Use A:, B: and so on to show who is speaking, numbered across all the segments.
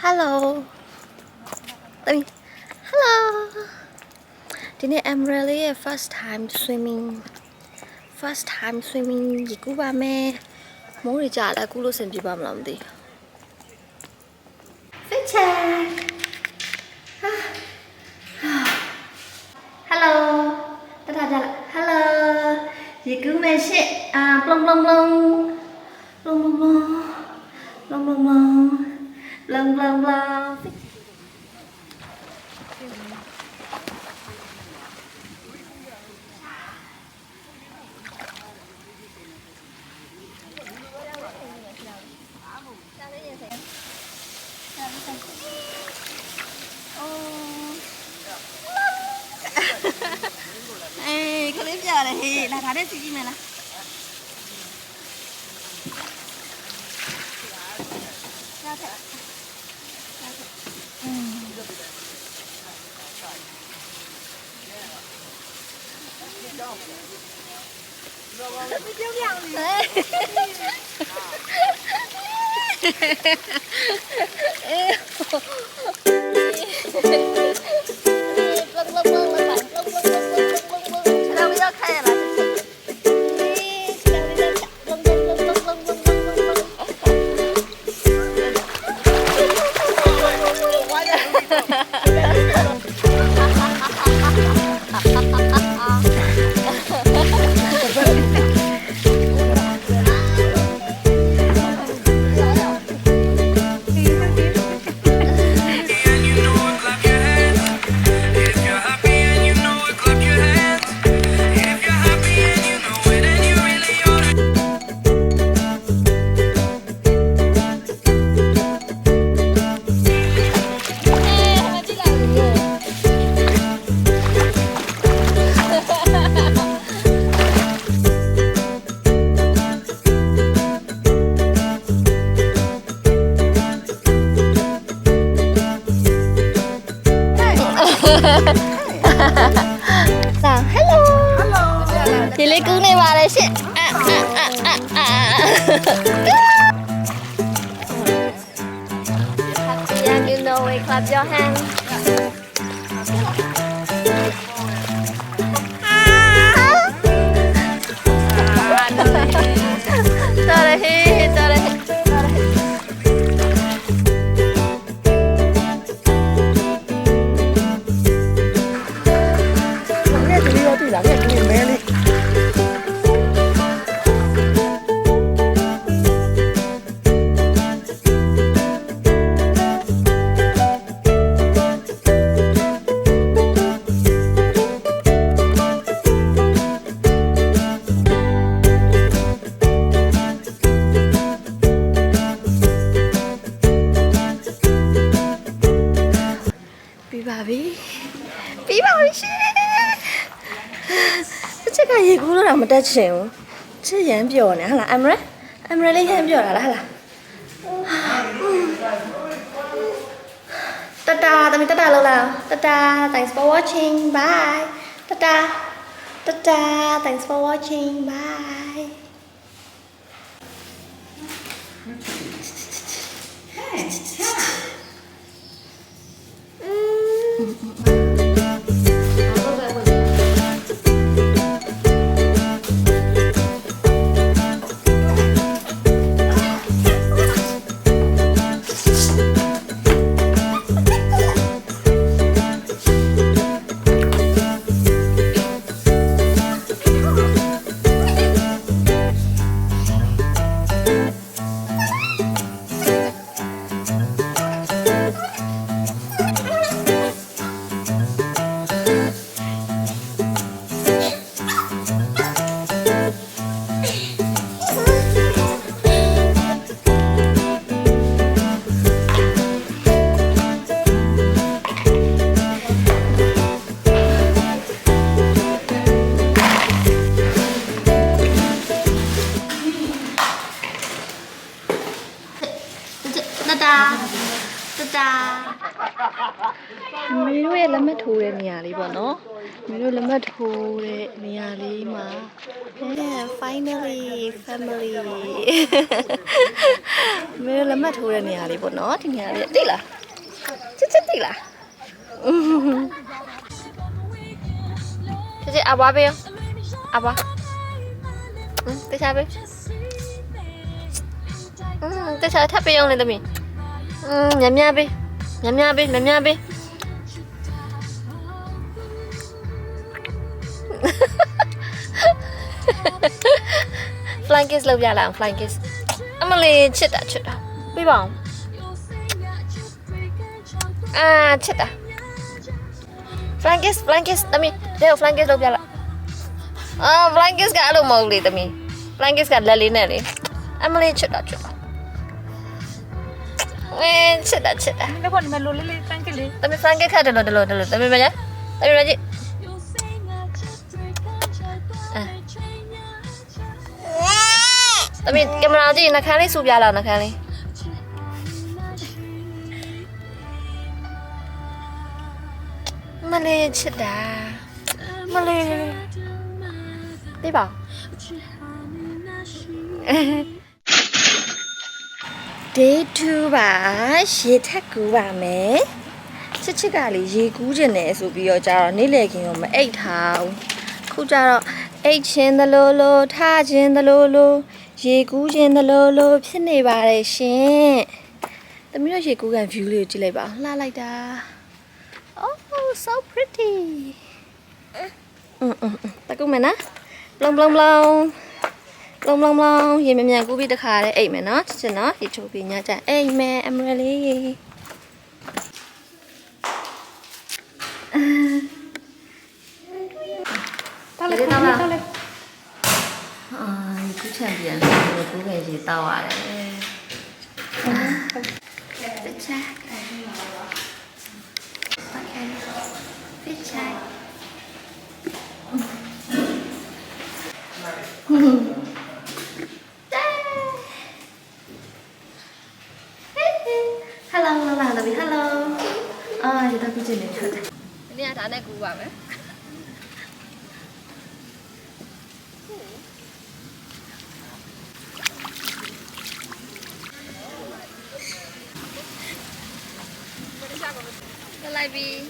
A: Hello. Hello. Today I'm really first time swimming. First time swimming gì cú ba mẹ Muốn đi trả lại cú lô xem gì ba làm đi Phết chà Hello. Ta ta ta Hello. Gì cứ mẹ sẽ à plong plong plong. Plong plong plong. Plong plong plong. 啷啷啷不冷嗯
B: 嗯嗯嗯可能不要了嘿来他的自己买了没钓两鱼。嘿嘿嘿嘿
A: 嘿，嘿嘿嘿嘿嘿，哎呀， สั่ง hello ဒီလေးကူးနေပါလေရှင့်အာအာအာအာအာ Yeah, you know it. Clap your hands. ပြီးပါပြီပြီးပါပြီရှင်တစ်ချက်ကရေကူးလို့တော့မတက်ချင်ဘူးချစ်ရမ်းပျော်နေဟဟလားအမရအမရလေးရမ်းပျော်တာလားဟဟလားတတာတမီတတာလောက်လာတတာ thanks for watching bye တတာတတာ thanks for watching bye ต Bye. တာတတာမင်းတို့ရဲ့လက်မထိုးတဲ့နေရာလေးပေါ့နော်မင်းတို့လက်မထိုးတဲ့နေရာလေးမှာအဲ finally family မင်းတို့လက်မထိုးတဲ့နေရာလေးပေါ့နော်ဒီနေရာလေးတိလားချစ်ချစ်တိလားချစ်ချစ်အဘွားပဲအဘွားတခြားပဲတခြားထပ်ပေးအောင်လေသမီး ဟမ်ညံ့ညံ့ပေးညံ့ညံ့ပေးညံ့ညံ့ပေး flying kiss လုပ်ပြလာအောင် flying kiss အမလေးချစ်တာချစ်တာပြပါအောင်အာချစ်တာ flying kiss flying kiss တမီးတဲ့ flying kiss လုပ်ပြလာအာ flying kiss ကအဲ့လိုမဟုတ်လေတမီး flying kiss ကလက်လေးနဲ့လေအမလေးချစ်တာချစ်တာ ဝင်းချစ်တာချစ်တာ
B: လည်းပေါ့ဒီမဲ့လိုလေးလေးတန်းကလေး
A: တမီး flying kiss ခတ်တယ်လို့တယ်လို့တယ်လို့တမီးမညာတမီးမကြည့်တမီးကင်မရာကြည့်နှာခမ်းလေးစူပြလာနှာခမ်းလေးမလေးချစ်တာမလေးပြပါ Day 2ပါရေထက်ကူပါမယ်ချစ်ချစ်ကလေရေကူးကျင်တယ်ဆိုပြီးတော့ကြတော့နေ့လည်ခင်းကိုမအိတ်ထားဘူးခုကြတော့အိတ်ချင်းသလိုလိုထားချင်းသလိုလိုရေကူးချင်းသလိုလိုဖြစ်နေပါတယ်ရှင်သမီးတို့ရေကူးကန် view လေးကိုကြည့်လိုက်ပါဦးလှလိုက်တာ Oh, so pretty. อืมอืมတကုမယ်နော်ဘလုံဘလုံဘ လုံဘလုံဘလုံဘလုံရေမြမြန်ကူးပြီးတခါတည်းအိတ်မယ်နော်ချစ်ချစ်နော်ရေချိုးပြီးညကြအိတ်မယ်အမရလေးတာလေတာလေတာလေအာဒီကူးချန်ပြန်လို့ကူးခဲ့ရေတောက်ရတယ်တချာ Okay. Fish check. Hello, là là vì hello. À, thì tao cứ chơi này thôi. Nên là tháng này cũng bảo ấy. Lại vì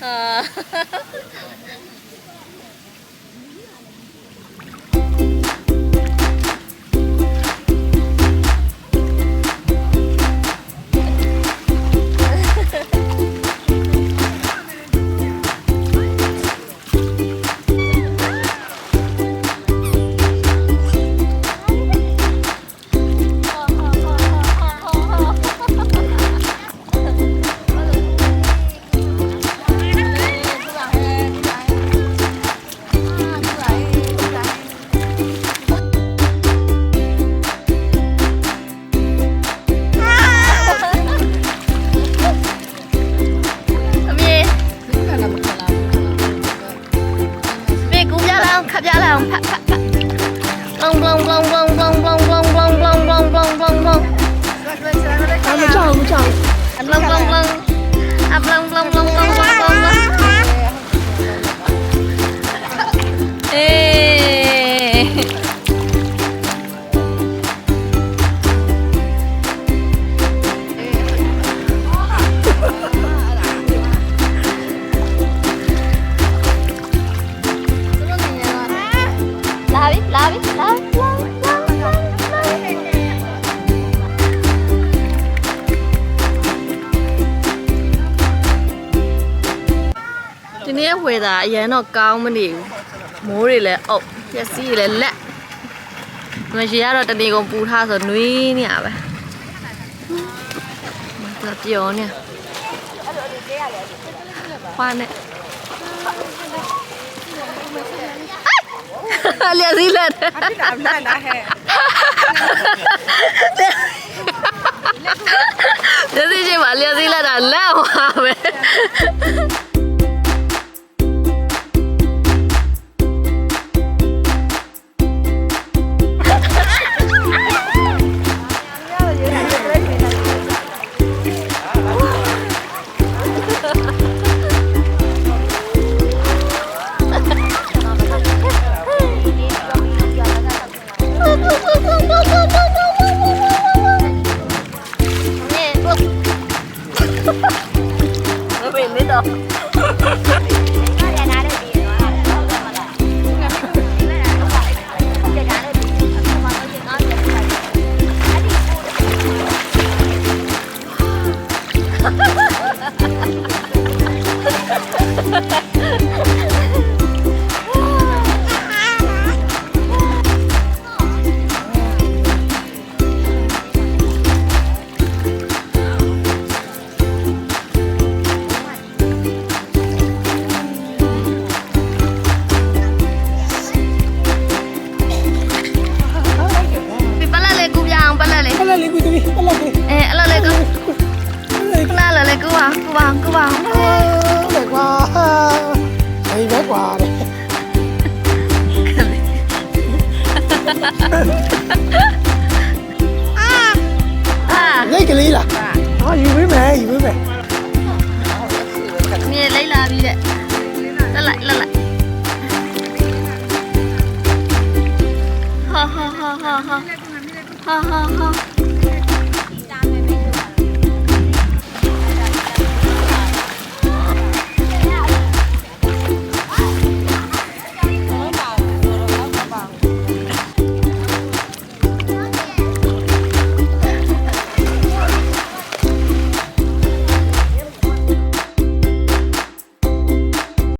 A: ងផាក់ផាក់ផាក់បងបងបងបងបងបងបងបងបងប
C: ងបងបង
A: បងអត់ចង់ចង់អត់ឡងឡងឡងអត់ឡងឡងឡងឡងឡង ဒီနေ့ဝေတာအရင်တော့ကောင်းမနေဘူးမိုးတွေလည်းအုပ်ပျက်စီးတွေလည်းလက်မရှိရတော့တနေကုန်ပူထားဆိုနွေးနေရပဲမတပြောနေခွာနေလျက်စီးလက်
B: ဒါမှလာဟဲ့
A: လျက်စီးချင်းမှာလျက်စီးလက်တာလက်ပါပဲ
B: lấy cái ly là. Có gì với
A: mẹ gì với mẹ. Nghe lấy là đi đấy nó lại nó lại. Ha ha ha ha ha ha ha ha